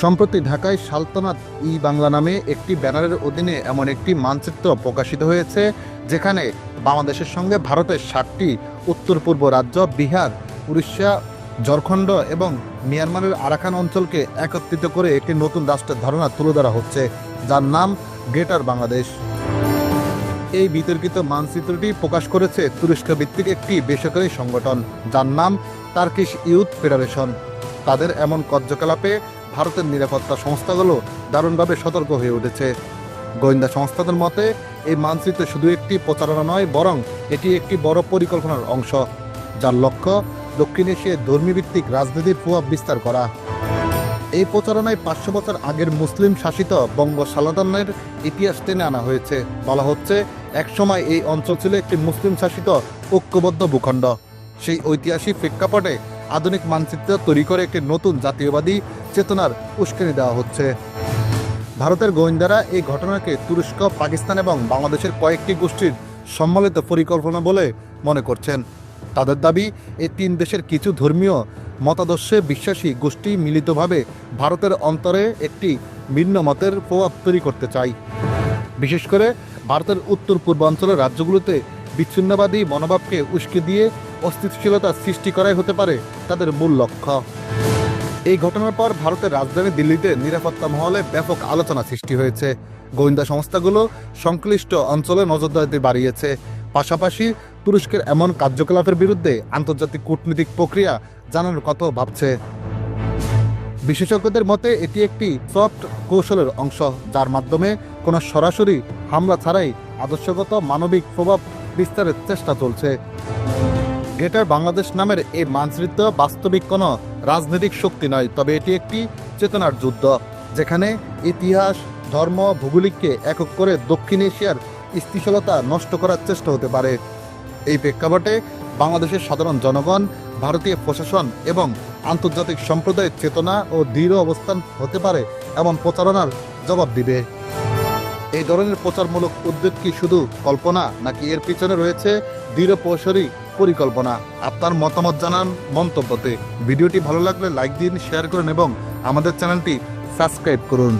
সম্প্রতি ঢাকায় সালতানাত ই বাংলা নামে একটি ব্যানারের অধীনে এমন একটি মানচিত্র প্রকাশিত হয়েছে, যেখানে বাংলাদেশের সঙ্গে ভারতের সাতটি উত্তর পূর্ব রাজ্য, বিহার, উড়িষ্যা, ঝাড়খণ্ড এবং মিয়ানমারের আরাকান অঞ্চলকে একত্রিত করে একটি নতুন রাষ্ট্রের ধারণা তুলে ধরা হচ্ছে, যার নাম গ্রেটার বাংলাদেশ। এই বিতর্কিত মানচিত্রটি প্রকাশ করেছে তুরস্ক ভিত্তিক একটি বেসরকারি সংগঠন, যার নাম টার্কিশ ইউথ ফেডারেশন। তাদের এমন কার্যকলাপে ভারতের নিরাপত্তা সংস্থাগুলো দারুণভাবে সতর্ক হয়ে উঠেছে। গোয়েন্দা সংস্থাদের মতে, এই মানচিত্র শুধু একটি প্রচারণা নয়, বরং এটি একটি বড় পরিকল্পনার অংশ, যার লক্ষ্য দক্ষিণ এশিয়ায় ধর্মীভিত্তিক রাজনীতির প্রভাব বিস্তার করা। এই প্রচারণায় পাঁচশো বছর আগের মুসলিম শাসিত বঙ্গ সালাতানের ইতিহাস টেনে আনা হয়েছে। বলা হচ্ছে, একসময় এই অঞ্চল ছিল একটি মুসলিম শাসিত ঐক্যবদ্ধ ভূখণ্ড। সেই ঐতিহাসিক প্রেক্ষাপটে আধুনিক মানচিত্র তৈরি করে একটি নতুন জাতীয়বাদী চেতনার উস্কানি দেওয়া হচ্ছে। ভারতের গোয়েন্দারা এই ঘটনাকে তুরস্ক, পাকিস্তান এবং বাংলাদেশের কয়েকটি গোষ্ঠীর সম্মিলিত পরিকল্পনা বলে মনে করছেন। তাদের দাবি এই তিন দেশের কিছু ধর্মীয় মতাদর্শে বিশ্বাসী গোষ্ঠী মিলিতভাবে ভারতের অন্তরে একটি ভিন্ন মতের প্রভাব তৈরি করতে চায়। বিশেষ করে ভারতের উত্তর পূর্বাঞ্চলের রাজ্যগুলোতে বিচ্ছিন্নবাদী মনোভাবকে উস্কে দিয়ে অস্থিতিশীলতা সৃষ্টি করাই হতে পারে তাদের মূল লক্ষ্য। এই ঘটনার পর ভারতের রাজধানী দিল্লিতে নিরাপত্তা মহলে ব্যাপক আলোচনা সৃষ্টি হয়েছে। গোয়েন্দা সংস্থাগুলো সংশ্লিষ্ট অঞ্চলে নজরদারিতে বাড়িয়েছে। পাশাপাশি তুরস্কের এমন কার্যকলাপের বিরুদ্ধে আন্তর্জাতিক কূটনৈতিক প্রক্রিয়া জানানোর কথাও ভাবছে। বিশেষজ্ঞদের মতে, এটি একটি সফট কৌশলের অংশ, যার মাধ্যমে কোনো সরাসরি হামলা ছাড়াই আদর্শগত মানবিক প্রভাব বিস্তারের চেষ্টা চলছে। গ্রেটার বাংলাদেশ নামের এই মানচিত্র বাস্তবিক কোনো রাজনৈতিক শক্তি নয়, তবে এটি একটি চেতনার যুদ্ধ, যেখানে ইতিহাস, ধর্ম, ভৌগোলিককে একক করে দক্ষিণ এশিয়ার স্থিতিশীলতা নষ্ট করার চেষ্টা হতে পারে। এই প্রেক্ষাপটে বাংলাদেশের সাধারণ জনগণ, ভারতীয় প্রশাসন এবং আন্তর্জাতিক সম্প্রদায়ের চেতনা ও দৃঢ় অবস্থান হতে পারে এমন প্রচারণার জবাব দিবে। এই ধরনের প্রচারমূলক উদ্যোগ কি শুধু কল্পনা নাকি এর পিছনে রয়েছে দৃঢ় প্রসারী পরিকল্পনা। আপনার মতামত জানান মন্তব্যতে। ভিডিওটি ভালো লাগলে লাইক দিন, শেয়ার করুন এবং আমাদের চ্যানেলটি সাবস্ক্রাইব করুন।